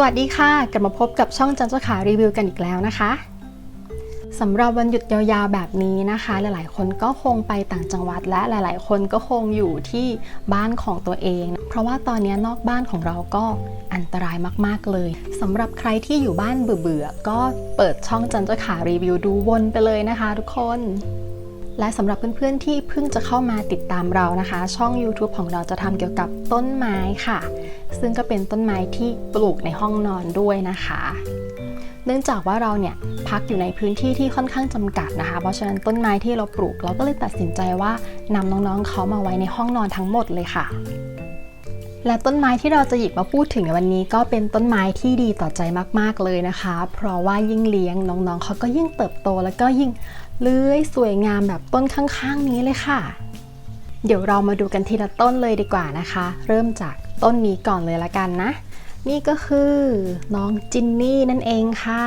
สวัสดีค่ะ กลับมาพบกับช่องจันเจ้าขารีวิวกันอีกแล้วนะคะสำหรับวันหยุดยาวๆแบบนี้นะคะ หลายๆ คนก็คงไปต่างจังหวัดและหลาย ๆ คนก็คงอยู่ที่บ้านของตัวเอง เพราะว่าตอนนี้นอกบ้านของเราก็อันตรายมากๆเลยสำหรับใครที่อยู่บ้านเบื่อๆก็เปิดช่องจันเจ้าขารีวิวดูวนไปเลยนะคะ ทุกคน และสำหรับเพื่อนๆที่เพิ่งจะเข้ามาติดตามเรานะคะ ช่อง YouTube ของเราจะทำเกี่ยวกับต้นไม้ค่ะ ซึ่งก็เป็นต้นไม้ที่ปลูกในห้องนอนด้วยนะคะ เนื่องจากว่าเราเนี่ยพักอยู่ในพื้นที่ที่ค่อนข้างจำกัดนะคะ เพราะฉะนั้นต้นไม้ที่เราปลูกเราก็เลยตัดสินใจว่านำน้องๆเขามาไว้ในห้องนอนทั้งหมดเลยค่ะและต้นไม้ที่เราจะหยิบมาพูดถึงในวันนี้ก็เป็นต้นไม้ที่ดีต่อใจมากๆเลยนะคะ เพราะว่ายิ่งเลี้ยงน้องๆเขาก็ยิ่งเติบโตแล้วก็ยิ่ง เลื้อยสวยงามแบบต้นข้างๆ นี้เลยค่ะ เดี๋ยวเรามาดูกันทีละต้นเลยดีกว่านะคะ เริ่มจากต้นนี้ก่อนเลยละกันนะ นี่ก็คือน้องจินนี่นั่นเองค่ะ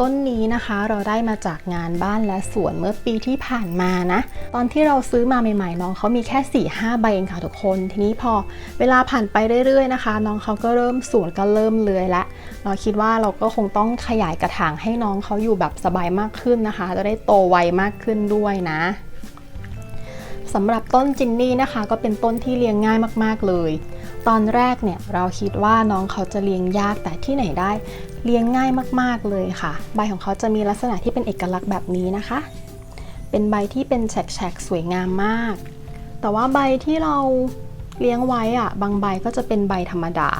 ต้นนี้นะคะเราได้มาจากงานบ้านและสวนเมื่อปีที่ผ่านมานะ ตอนที่เราซื้อมาใหม่ๆ น้องเขามีแค่4ี่ห้าใบเองค่ะทุกคน ทีนี้พอเวลาผ่านไปเรื่อยๆนะคะ น้องเขาก็เริ่มสูงก็เริ่มเลื้อยละ เราคิดว่าเราก็คงต้องขยายกระถางให้น้องเขาอยู่แบบสบายมากขึ้นนะคะ จะได้โตไวมากขึ้นด้วยนะสำหรับต้นจินนี่นะคะ ก็เป็นต้นที่เลี้ยงง่ายมากๆเลย ตอนแรกเนี่ยเราคิดว่าน้องเขาจะเลี้ยงยากแต่ที่ไหนได้เลี้ยงง่ายมากๆเลยค่ะ ใบของเขาจะมีลักษณะที่เป็นเอกลักษณ์แบบนี้นะคะ เป็นใบที่เป็นแฉกๆสวยงามมาก แต่ว่าใบที่เราเลี้ยงไว้อะบางใบก็จะเป็นใบธรรมดา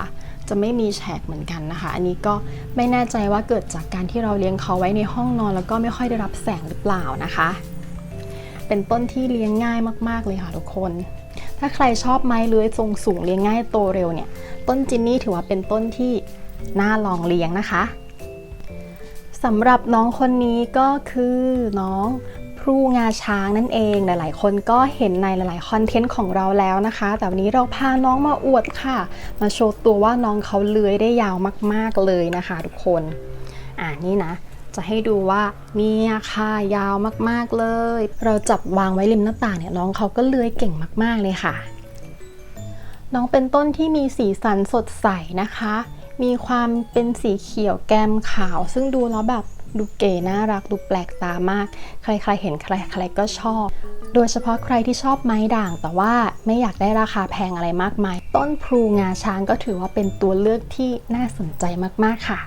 จะไม่มีแฉกเหมือนกันนะคะ อันนี้ก็ไม่แน่ใจว่าเกิดจากการที่เราเลี้ยงเขาไว้ในห้องนอน แล้วก็ไม่ค่อยได้รับแสงหรือเปล่านะคะ เป็นต้นที่เลี้ยงง่ายมาก ๆ เลยค่ะทุกคน ถ้าใครชอบไม้เลื้อยทรงสูงเลี้ยงง่ายโตเร็วเนี่ย ต้นจินนี่ถือว่าเป็นต้นที่น่าลองเลี้ยงนะคะสำหรับน้องคนนี้ก็คือน้อง พรูงาช้างนั่นเอง หลายๆ คนก็เห็นในหลายๆคอนเทนต์ของเราแล้วนะคะ แต่วันนี้เราพาน้องมาอวดค่ะ มาโชว์ตัวว่าน้องเขาเลื้อยได้ยาวมากๆเลยนะคะ ทุกคนอ่านี่นะจะให้ดูว่าเนี่ยค่ะยาวมากๆเลย เราจับวางไว้ริมหน้าต่างเนี่ยน้องเขาก็เลื้อยเก่งมากๆเลยค่ะ น้องเป็นต้นที่มีสีสันสดใสนะคะ มีความเป็นสีเขียวแกมขาว ซึ่งดูแล้วแบบ ดูเก๋น่ารักดูแปลกตามาก ใครๆเห็นใครๆก็ชอบ โดยเฉพาะใครที่ชอบไม้ด่าง แต่ว่าไม่อยากได้ราคาแพงอะไรมากมาย ต้นพลูงาช้างก็ถือว่าเป็นตัวเลือกที่น่าสนใจมากๆค่ะ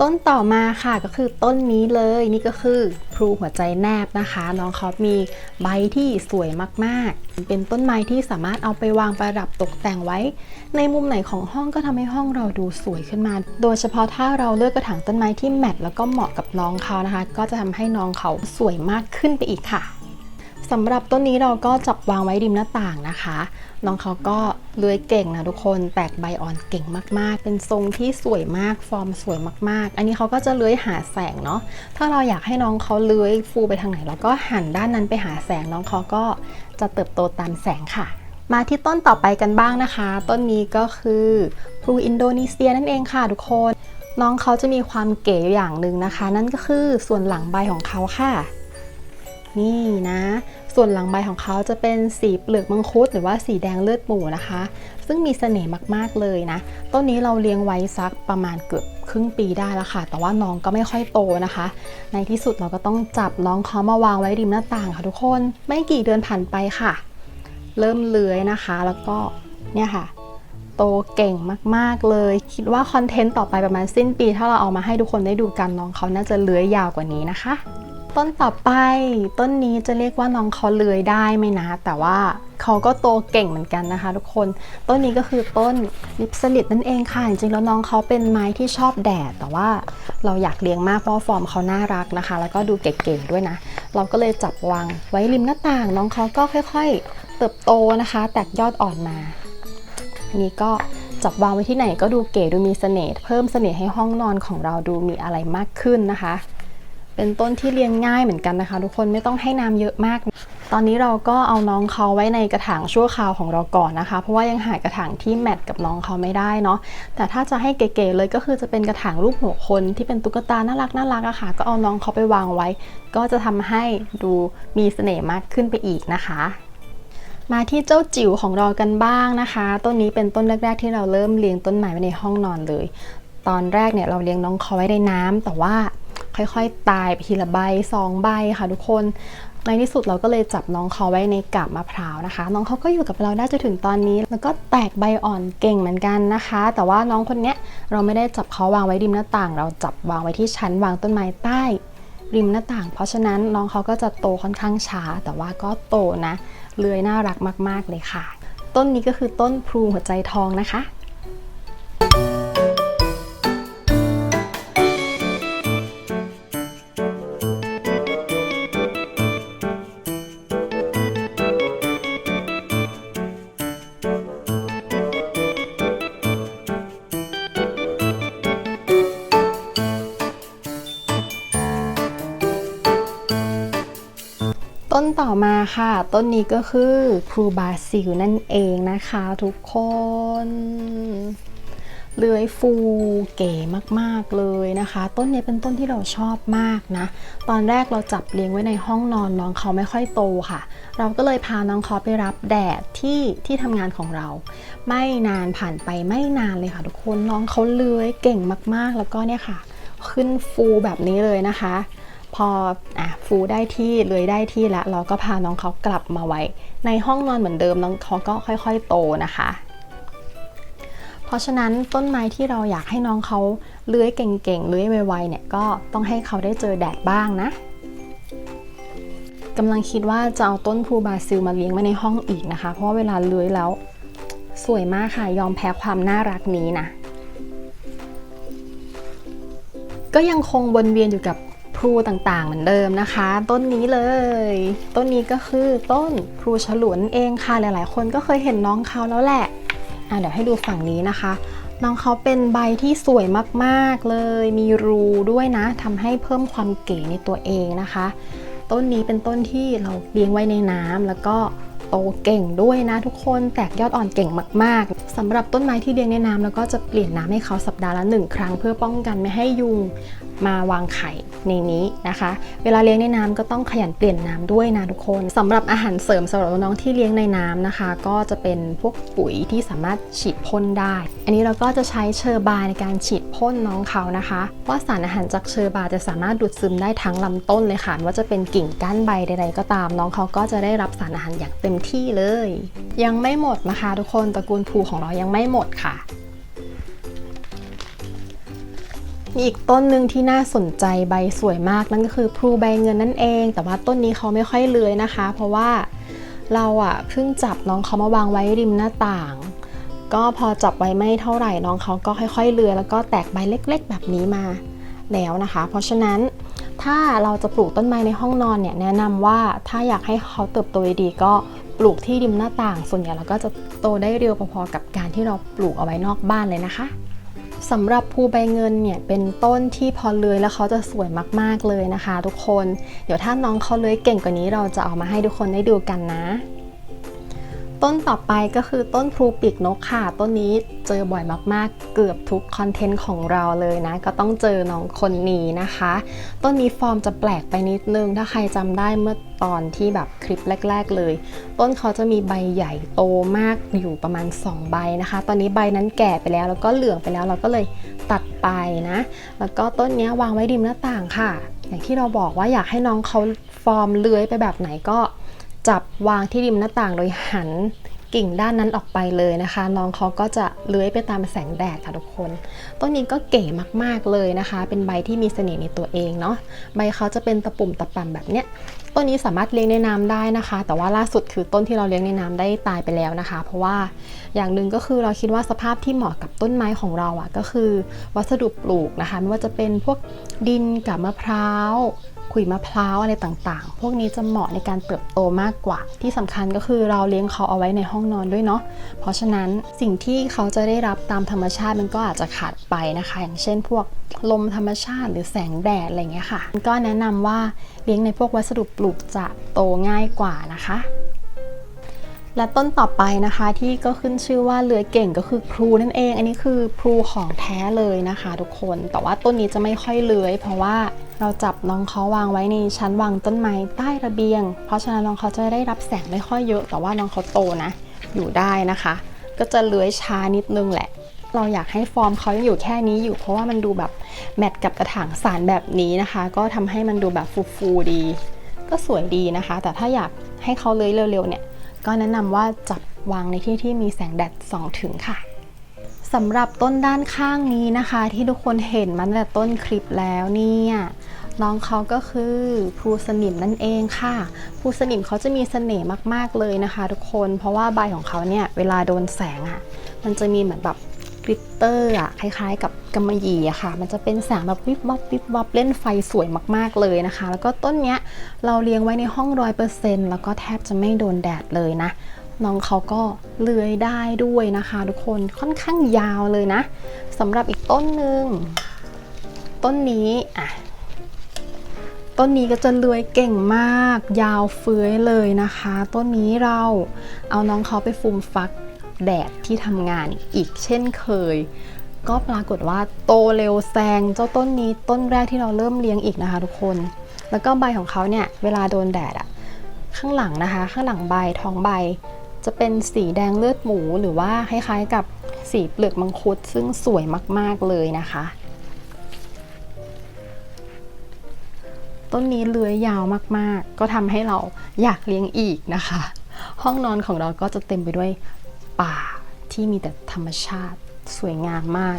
ต้นต่อมาค่ะก็คือต้นนี้เลยนี่ก็คือพลูหัวใจแนบนะคะ น้องเขามีใบที่สวยมากๆ เป็นต้นไม้ที่สามารถเอาไปวางประดับตกแต่งไว้ ในมุมไหนของห้องก็ทำให้ห้องเราดูสวยขึ้นมา โดยเฉพาะถ้าเราเลือกกระถางต้นไม้ที่แมทแล้วก็เหมาะกับน้องเขานะคะ ก็จะทำให้น้องเขาสวยมากขึ้นไปอีกค่ะ สำหรับต้นนี้เราก็จับวางไว้ริมหน้าต่างนะคะ น้องเขาก็เลื้อยเก่งนะทุกคนแตกใบอ่อนเก่งมากๆ เป็นทรงที่สวยมากฟอร์มสวยมากๆ อันนี้เขาก็จะเลื้อยหาแสงเนาะถ้าเราอยากให้น้องเขาเลื้อยฟูไปทางไหนเราก็หันด้านนั้นไปหาแสงน้องเขาก็จะเติบโตตามแสงค่ะ มาที่ต้นต่อไปกันบ้างนะคะ ต้นนี้ก็คือพลูอินโดนีเซียนั่นเองค่ะทุกคน น้องเขาจะมีความเก๋อยู่อย่างหนึ่งนะคะ นั่นก็คือส่วนหลังใบของเขาค่ะ นี่นะ ส่วนหลังใบของเขาจะเป็นสีเปลือกมังคุดหรือว่าสีแดงเลือดหมูนะคะ ซึ่งมีเสน่ห์มากๆเลยนะ ต้นนี้เราเลี้ยงไว้สักประมาณเกือบครึ่งปีได้แล้วค่ะ แต่ว่าน้องก็ไม่ค่อยโตนะคะ ในที่สุดเราก็ต้องจับน้องเขามาวางไว้ริมหน้าต่างค่ะทุกคน ไม่กี่เดือนผ่านไปค่ะ เริ่มเลื้อยนะคะ แล้วก็เนี่ยค่ะโตเก่งมากๆเลย คิดว่าคอนเทนต์ต่อไปประมาณสิ้นปี ถ้าเราเอามาให้ทุกคนได้ดูกันน้องเขาน่าจะเลื้อยยาวกว่านี้นะคะ ต้นต่อไปต้นนี้จะเรียกว่าน้องเขาเลื้อยได้ไหมนะ แต่ว่าเขาก็โตเก่งเหมือนกันนะคะ ทุกคนต้นนี้ก็คือต้นลิปสลิดนั่นเองค่ะ จริงๆแล้วน้องเขาเป็นไม้ที่ชอบแดด แต่ว่าเราอยากเลี้ยงมากเพราะฟอร์มเขาน่ารักนะคะ แล้วก็ดูเก๋ๆด้วยนะ เราก็เลยจับวางไว้ริมหน้าต่าง น้องเขาก็ค่อย ๆ เติบโตนะคะ แตกยอดอ่อนมานนี้ก็จับวางไว้ที่ไหนก็ดูเก๋ดูมีเสน่ห์เพิ่มเสน่ห์ให้ห้องนอนของเราดูมีอะไรมากขึ้นนะคะ เป็นต้นที่เลี้ยงง่ายเหมือนกันนะคะ ทุกคนไม่ต้องให้น้ำเยอะมาก ตอนนี้เราก็เอาน้องเขาไว้ในกระถางชั่วคราวของเราก่อนนะคะ เพราะว่ายังหากระถางที่แมทกับน้องเขาไม่ได้เนาะแต่ถ้าจะให้เก๋ๆเลยก็คือจะเป็นกระถางรูปหัวคนที่เป็นตุ๊กตาน่ารักน่ารักอะค่ะ ก็เอาน้องเขาไปวางไว้ ก็จะทำให้ดูมีเสน่ห์มากขึ้นไปอีกนะคะมาที่เจ้าจิ๋วของเรากันบ้างนะคะ ต้นนี้เป็นต้นแรก ๆ ที่เราเริ่มเลี้ยงต้นไม้ไว้ในห้องนอนเลย ตอนแรกเนี่ยเราเลี้ยงน้องเขาไว้ในน้ำแต่ว่า ค่อยๆ ตายไปทีละใบสองใบค่ะทุกคนในที่สุดเราก็เลยจับน้องเขาไว้ในกับมะพร้าวนะคะ น้องเขาก็อยู่กับเราได้จนถึงตอนนี้ แล้วก็แตกใบอ่อนเก่งเหมือนกันนะคะ แต่ว่าน้องคนเนี้ยเราไม่ได้จับเขาวางไว้ริมหน้าต่าง เราจับวางไว้ที่ชั้นวางต้นไม้ใต้ริมหน้าต่าง เพราะฉะนั้นน้องเขาก็จะโตค่อนข้างช้า แต่ว่าก็โตนะเลื้อยน่ารักมาก ๆเลยค่ะ ต้นนี้ก็คือต้นพลูหัวใจทองนะคะ ต่อมาค่ะ ต้นนี้ก็คือพลูบาซิลนั่นเองนะคะทุกคนเลื้อยฟูเก๋มากๆเลยนะคะ ต้นนี้เป็นต้นที่เราชอบมากนะ ตอนแรกเราจับเลี้ยงไว้ในห้องนอนน้องเขาไม่ค่อยโตค่ะ เราก็เลยพาน้องเขาไปรับแดดที่ที่ทำงานของเรา ไม่นานผ่านไปไม่นานเลยค่ะทุกคนน้องเขาเลื้อยเก่งมากๆ แล้วก็เนี่ยค่ะ ขึ้นฟูแบบนี้เลยนะคะ พออะฟูได้ที่เลยได้ที่แล้วเราก็พาน้องเขากลับมาไว้ ในห้องนอนเหมือนเดิมน้องเขาก็ค่อยๆโตนะคะ เพราะฉะนั้นต้นไม้ที่เราอยากให้น้องเขาเลื้อยเก่งๆเลื้อยไวๆเนี่ยก็ต้องให้เขาได้เจอแดดบ้างนะกำลังคิดว่าจะเอาต้นพูบาซิลมาเลี้ยงไว้ในห้องอีกนะคะ เพราะเวลาเลื้อยแล้วสวยมากค่ะยอมแพ้ความน่ารักนี้นะก็ยังคงวนเวียนอยู่กับ พลูต่างๆ เหมือนเดิมนะคะ ต้นนี้เลย ต้นนี้ก็คือต้นพลูฉลวนเองค่ะหลายๆ คนก็เคยเห็นน้องเขาแล้วแหละอะเดี๋ยวให้ดูฝั่งนี้นะคะ น้องเขาเป็นใบที่สวยมากๆเลย มีรูด้วยนะทำให้เพิ่มความเก๋ในตัวเองนะคะ ต้นนี้เป็นต้นที่เราเลี้ยงไว้ในน้ำแล้วก็โตเก่งด้วยนะทุกคนแตกยอดอ่อนเก่งมากๆสำหรับต้นไม้ที่เลี้ยงในน้ำแล้วก็จะเปลี่ยนน้ำให้เขาสัปดาห์ละหนึ่งครั้งเพื่อป้องกันไม่ให้ยุงมาวางไข่ในนี้นะคะ เวลาเลี้ยงในน้ำก็ต้องขยันเปลี่ยนน้ำด้วยนะทุกคนสำหรับอาหารเสริมสำหรับน้องที่เลี้ยงในน้ำนะคะ ก็จะเป็นพวกปุ๋ยที่สามารถฉีดพ่นได้ อันนี้เราก็จะใช้เชอร์บาในการฉีดพ่นน้องเขานะคะว่าสารอาหารจากเชอร์บาจะสามารถดูดซึมได้ทั้งลำต้นเลยค่ะว่าจะเป็นกิ่งก้านใบใดๆก็ตาม น้องเขาก็จะได้รับสารอาหารอย่างเต็มที่เลย ยังไม่หมดนะคะ ทุกคนตระกูลภูของเรายังไม่หมดค่ะ มีอีกต้นหนึ่งที่น่าสนใจใบสวยมากนั่นก็คือพลูใบเงินนั่นเอง แต่ว่าต้นนี้เขาไม่ค่อยเลื้อยนะคะ เพราะว่าเราอะเพิ่งจับน้องเขามาวางไว้ริมหน้าต่าง ก็พอจับไว้ไม่เท่าไหร่น้องเขาก็ค่อยๆเลื้อยแล้วก็แตกใบเล็ก ๆ แบบนี้มาแล้วนะคะ เพราะฉะนั้นถ้าเราจะปลูกต้นไม้ในห้องนอนเนี่ยแนะนำว่าถ้าอยากให้เขาเติบโตดีก็ปลูกที่ริมหน้าต่าง ส่วนใหญ่เราก็จะโตได้เร็วพอๆกับการที่เราปลูกเอาไว้นอกบ้านเลยนะคะ สำหรับภูใบเงินเนี่ยเป็นต้นที่พอเลื้อยแล้วเขาจะสวยมากๆเลยนะคะ ทุกคน เดี๋ยวถ้าน้องเขาเลื้อยเก่งกว่านี้เราจะเอามาให้ทุกคนได้ดูกันนะ ต้นต่อไปก็คือต้นพลูปีกนกค่ะ ต้นนี้เจอบ่อยมากๆ เกือบทุกคอนเทนต์ของเราเลยนะ ก็ต้องเจอน้องคนนี้นะคะ ต้นนี้ฟอร์มจะแปลกไปนิดนึง ถ้าใครจำได้เมื่อตอนที่แบบคลิปแรก ๆ เลย ต้นเขาจะมีใบใหญ่โตมากอยู่ประมาณ 2 ใบนะคะ ตอนนี้ใบนั้นแก่ไปแล้ว แล้วก็เหลืองไปแล้วเราก็เลยตัดไปนะ แล้วก็ต้นนี้วางไว้ริมหน้าต่างค่ะ อย่างที่เราบอกว่าอยากให้น้องเขาฟอร์มเลื้อยไปแบบไหนก็ จับวางที่ริมหน้าต่างโดยหันกิ่งด้านนั้นออกไปเลยนะคะ น้องเขาก็จะเลื้อยไปตามแสงแดดค่ะทุกคน ต้นนี้ก็เก๋มากๆเลยนะคะ เป็นใบที่มีเสน่ห์ในตัวเองเนาะ ใบเขาจะเป็นตะปุ่มตะป่ำแบบเนี้ย ต้นนี้สามารถเลี้ยงในน้ำได้นะคะ แต่ว่าล่าสุดคือต้นที่เราเลี้ยงในน้ำได้ตายไปแล้วนะคะ เพราะว่าอย่างหนึ่งก็คือเราคิดว่าสภาพที่เหมาะกับต้นไม้ของเราอะ่ะก็คือ วัสดุปลูกนะคะ ไม่ว่าจะเป็นพวกดินกับมะพร้าว ขุยมะพร้าวอะไรต่างๆ พวกนี้จะเหมาะในการเติบโตมากกว่า ที่สำคัญก็คือเราเลี้ยงเขาเอาไว้ในห้องนอนด้วยเนาะ เพราะฉะนั้นสิ่งที่เขาจะได้รับตามธรรมชาติมันก็อาจจะขาดไปนะคะ อย่างเช่น พวกลมธรรมชาติหรือแสงแดดอะไรเงี้ยค่ะ ก็แนะนำว่าเลี้ยงในพวกวัสดุปลูกจะโตง่ายกว่านะคะและต้นต่อไปนะคะที่ก็ขึ้นชื่อว่าเลื้อยเก่งก็คือพลูนั่นเอง อันนี้คือพลูของแท้เลยนะคะ ทุกคน แต่ว่าต้นนี้จะไม่ค่อยเลื้อย เพราะว่า เราจับน้องเขาวางไว้ในชั้นวางต้นไม้ใต้ระเบียง เพราะฉะนั้นน้องเขาจะได้รับแสงไม่ค่อยเยอะ แต่ว่าน้องเขาโตนะ อยู่ได้นะคะ ก็จะเลื้อยช้านิดนึงแหละ เราอยากให้ฟอร์มเขายังอยู่แค่นี้อยู่ เพราะว่ามันดูแบบแมทกับกระถางสารแบบนี้นะคะ ก็ทำให้มันดูแบบฟูๆดี ก็สวยดีนะคะ แต่ถ้าอยากให้เขาเลื้อยเร็วๆเนี่ยก็แนะนำว่าจับวางในที่ที่มีแสงแดดส่องถึงค่ะสำหรับต้นด้านข้างนี้นะคะ ที่ทุกคนเห็นมันแต่ต้นคลิปแล้วเนี่ย น้องเขาก็คือพลูสนิมนั่นเองค่ะพลูสนิมเขาจะมีเสน่ห์มากๆเลยนะคะ ทุกคนเพราะว่าใบของเขาเนี่ยเวลาโดนแสงอะ่ะ มันจะมีเหมือนแบบกลิตเตอร์อะคล้ายๆ กับกำมะหยี่อะค่ะ มันจะเป็นแสงแบบวิบวับวิบวับเล่นไฟสวยมากๆเลยนะคะ แล้วก็ต้นเนี้ยเราเลี้ยงไว้ในห้องร้อยเปอร์เซ็นต์แล้วก็แทบจะไม่โดนแดดเลยนะน้องเขาก็เลื้อยได้ด้วยนะคะ ทุกคนค่อนข้างยาวเลยนะสำหรับอีกต้นหนึ่งต้นนี้อะ ต้นนี้ก็จะเลื้อยเก่งมาก ยาวเฟื้อยเลยนะคะ ต้นนี้เราเอาน้องเขาไปฟูมฟักแดดที่ทำงานอีกเช่นเคย ก็ปรากฏว่าโตเร็วแซงเจ้าต้นนี้ต้นแรกที่เราเริ่มเลี้ยงอีกนะคะทุกคน แล้วก็ใบของเขาเนี่ยเวลาโดนแดดอะข้างหลังนะคะ ข้างหลังใบท้องใบ จะเป็นสีแดงเลือดหมูหรือว่าคล้ายๆกับสีเปลือกมังคุดซึ่งสวยมากๆเลยนะคะ ต้นนี้เลื้อยยาวมากๆ ก็ทำให้เราอยากเลี้ยงอีกนะคะ ห้องนอนของเราก็จะเต็มไปด้วยป่าที่มีแต่ธรรมชาติสวยงามมาก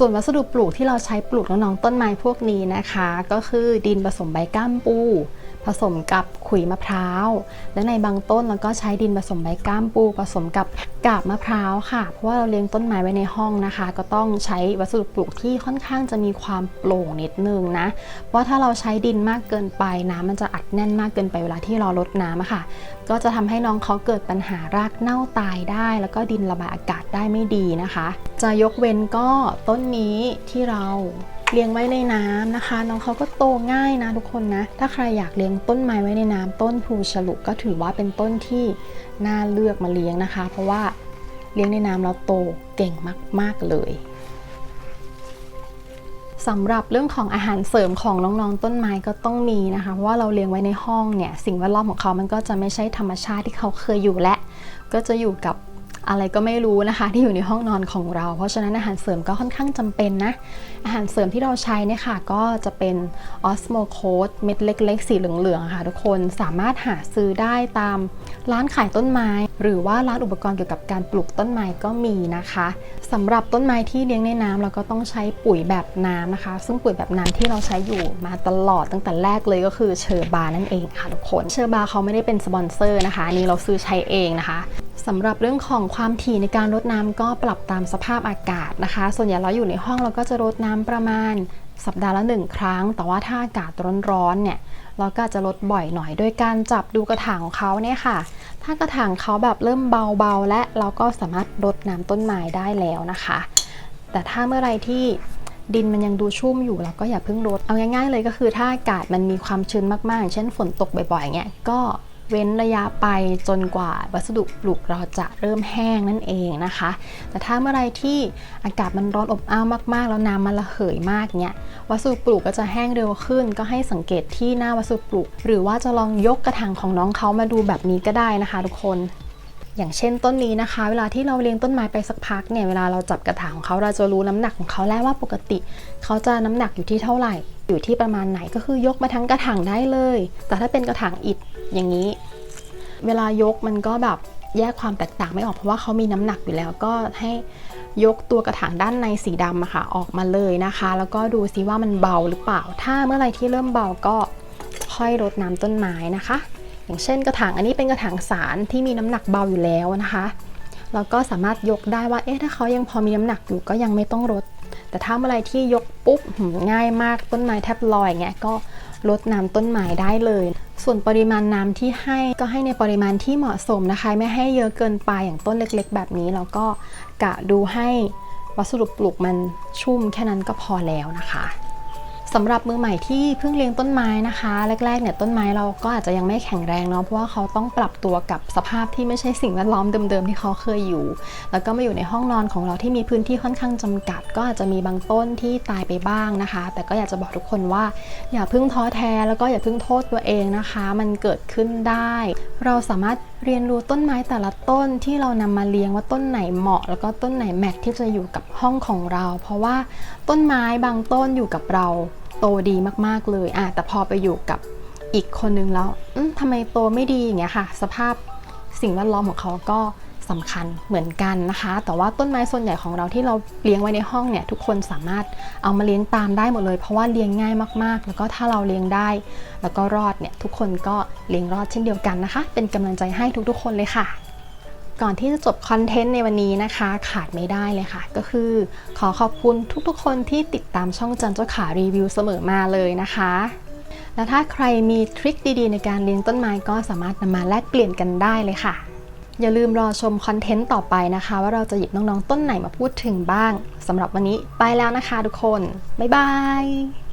ส่วนวัสดุปลูกที่เราใช้ปลูกน้องๆต้นไม้พวกนี้นะคะ ก็คือดินผสมใบก้ามปู ผสมกับขุยมะพร้าว และในบางต้นเราก็ใช้ดินผสมใบก้ามปู ผสมกับกาบมะพร้าวค่ะ เพราะว่าเราเลี้ยงต้นไม้ไว้ในห้องนะคะ ก็ต้องใช้วัสดุปลูกที่ค่อนข้างจะมีความโปร่งนิดนึงนะ เพราะถ้าเราใช้ดินมากเกินไปน้ำมันจะอัดแน่นมากเกินไปเวลาที่เราลดน้ำค่ะ ก็จะทำให้น้องเขาเกิดปัญหารากเน่าตายได้ แล้วก็ดินระบายอากาศได้ไม่ดีนะคะ จะยกเว้นก็ต้นนี้ที่เรา เลี้ยงไว้ในน้ำนะคะ น้องเขาก็โตง่ายนะทุกคนนะ ถ้าใครอยากเลี้ยงต้นไม้ไว้ในน้ำต้นพลูฉลุก็ถือว่าเป็นต้นที่น่าเลือกมาเลี้ยงนะคะ เพราะว่าเลี้ยงในน้ำแล้วโตเก่งมาก ๆ เลยสำหรับเรื่องของอาหารเสริมของน้องๆต้นไม้ก็ต้องมีนะคะเพราะว่าเราเลี้ยงไว้ในห้องเนี่ยสิ่งแวดล้อมของเขามันก็จะไม่ใช่ธรรมชาติที่เขาเคยอยู่และ ก็จะอยู่กับ อะไรก็ไม่รู้นะคะ ที่อยู่ในห้องนอนของเรา เพราะฉะนั้นอาหารเสริมก็ค่อนข้างจำเป็นนะ อาหารเสริมที่เราใช้เนี่ยค่ะ ก็จะเป็นออสโมโคดเม็ดเล็กๆ สีเหลืองๆค่ะทุกคนสามารถหาซื้อได้ตามร้านขายต้นไม้ หรือว่าร้านอุปกรณ์เกี่ยวกับการปลูกต้นไม้ก็มีนะคะสำหรับต้นไม้ที่เลี้ยงในน้ำเราก็ต้องใช้ปุ๋ยแบบน้ำนะคะ ซึ่งปุ๋ยแบบน้ำที่เราใช้อยู่มาตลอดตั้งแต่แรกเลยก็คือเชอร์บานั่นเองค่ะทุกคนเชอร์บาเขาไม่ได้เป็นสปอนเซอร์นะคะนี่เราซื้อใช้เองนะคะ สำหรับเรื่องของความถี่ในการรดน้ำก็ปรับตามสภาพอากาศนะคะ ส่วนใหญ่เราอยู่ในห้องเราก็จะรดน้ำประมาณสัปดาห์ละหนึ่งครั้ง แต่ว่าถ้าอากาศร้อนๆเนี่ยเราก็จะลดบ่อยหน่อย โดยการจับดูกระถางของเขาเนี่ยค่ะ ถ้ากระถางเขาแบบเริ่มเบาๆ และเราก็สามารถรดน้ำต้นไม้ได้แล้วนะคะ แต่ถ้าเมื่อไรที่ดินมันยังดูชุ่มอยู่เราก็อย่าเพิ่งรด เอาง่ายๆเลยก็คือถ้าอากาศมันมีความชื้นมากๆ เช่นฝนตกบ่อยๆเงี้ยก็ เว้นระยะไปจนกว่าวัสดุปลูกเราจะเริ่มแห้งนั่นเองนะคะ แต่ถ้าเมื่อไรที่อากาศมันร้อนอบอ้าวมากๆ แล้วน้ำมันระเหยมากเนี่ยวัสดุปลูกก็จะแห้งเร็วขึ้น ก็ให้สังเกตที่หน้าวัสดุปลูก หรือว่าจะลองยกกระถางของน้องเขามาดูแบบนี้ก็ได้นะคะ ทุกคน อย่างเช่นต้นนี้นะคะ เวลาที่เราเลี้ยงต้นไม้ไปสักพักเนี่ยเวลาเราจับกระถางของเขาเราจะรู้น้ำหนักของเขาแล้วว่าปกติเขาจะน้ำหนักอยู่ที่เท่าไหร่ อยู่ที่ประมาณไหนก็คือยกมาทั้งกระถางได้เลย แต่ถ้าเป็นกระถางอิฐอย่างนี้ เวลายกมันก็แบบแยกความแตกต่างไม่ออกเพราะว่าเขามีน้ำหนักอยู่แล้วก็ให้ยกตัวกระถางด้านในสีดำอะค่ะออกมาเลยนะคะ แล้วก็ดูซิว่ามันเบาหรือเปล่า ถ้าเมื่อไรที่เริ่มเบาก็ค่อยรดน้ำต้นไม้นะคะ อย่างเช่นกระถางอันนี้เป็นกระถางสารที่มีน้ำหนักเบาอยู่แล้วนะคะเราก็สามารถยกได้ว่าเอ๊ะถ้าเขายังพอมีน้ำหนักอยู่ก็ยังไม่ต้องรดแต่ถ้าเมื่อไรที่ยกปุ๊บง่ายมากต้นไม้แทบลอยอย่างเงี้ยก็รดน้ำต้นไม้ได้เลย ส่วนปริมาณน้ำที่ให้ก็ให้ในปริมาณที่เหมาะสมนะคะ ไม่ให้เยอะเกินไปอย่างต้นเล็กๆ แบบนี้แล้วก็กะดูให้วัสดุปลูกมันชุ่มแค่นั้นก็พอแล้วนะคะ สำหรับมือใหม่ที่เพิ่งเลี้ยงต้นไม้นะคะ แรกๆเนี่ยต้นไม้เราก็อาจจะยังไม่แข็งแรงเนาะเพราะว่าเขาต้องปรับตัวกับสภาพที่ไม่ใช่สิ่งแวดล้อมเดิมๆที่เขาเคยอยู่ แล้วก็มาอยู่ในห้องนอนของเราที่มีพื้นที่ค่อนข้างจำกัด ก็อาจจะมีบางต้นที่ตายไปบ้างนะคะ แต่ก็อยากจะบอกทุกคนว่า อย่าเพิ่งท้อแท้แล้วก็อย่าเพิ่งโทษตัวเองนะคะ มันเกิดขึ้นได้ เราสามารถเรียนรู้ต้นไม้แต่ละต้นที่เรานำมาเลี้ยงว่าต้นไหนเหมาะ แล้วก็ต้นไหนแมทที่จะอยู่กับห้องของเรา เพราะว่าต้นไม้บางต้นอยู่กับเราโตดีมากๆเลยอะแต่พอไปอยู่กับอีกคนนึงแล้วอืมทำไมโตไม่ดีอย่างเงี้ยค่ะ สภาพสิ่งแวดล้อมของเขาก็ สำคัญเหมือนกันนะคะ แต่ว่าต้นไม้ส่วนใหญ่ของเราที่เราเลี้ยงไว้ในห้องเนี่ยทุกคนสามารถเอามาเลี้ยงตามได้หมดเลย เพราะว่าเลี้ยงง่ายมากๆ แล้วก็ถ้าเราเลี้ยงได้ แล้วก็รอดเนี่ยทุกคนก็เลี้ยงรอดเช่นเดียวกันนะคะ เป็นกำลังใจให้ทุกๆ คนเลยค่ะก่อนที่จะจบคอนเทนต์ในวันนี้นะคะ ขาดไม่ได้เลยค่ะ ก็คือขอขอบคุณทุกๆ คนที่ติดตามช่องจันเจ้าขารีวิวเสมอมาเลยนะคะ และถ้าใครมีทริคดีๆ ในการเลี้ยงต้นไม้ก็สามารถนำมาแลกเปลี่ยนกันได้เลยค่ะ อย่าลืมรอชมคอนเทนต์ต่อไปนะคะ ว่าเราจะหยิบน้องๆต้นไหนมาพูดถึงบ้างสำหรับวันนี้ไปแล้วนะคะทุกคน บ๊ายบาย